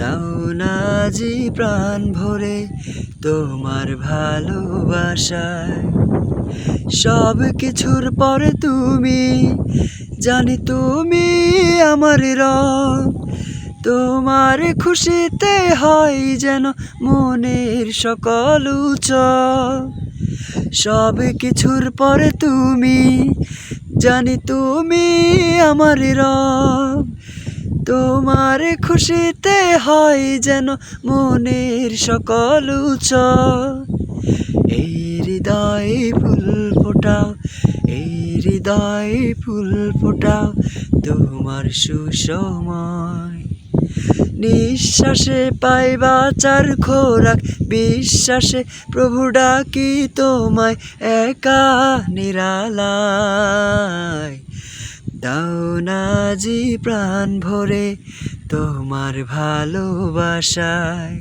দাও না প্রাণ ভরে তোমার ভালোবাসায়। সব কিছুর পরে তুমি জানি তুমি আমার রব। তোমার খুশিতে হয় যেন মনের সকল উচ সব কিছুর পরে তুমি জানি তুমি আমার রব। তোমার খুশিতে হয় যেন মনের সকল উচ এই হৃদয়ে ফুল ফোটাও, এই হৃদয়ে ফুল ফোটাও তোমার সুসময়। নিঃশ্বাসে পাই বাচার খোরাক, বিশ্বাসে প্রভু ডাকি তোমায় একা নিরালায়। দাও না জি প্রাণ ভরে তোমার ভালোবাসায়।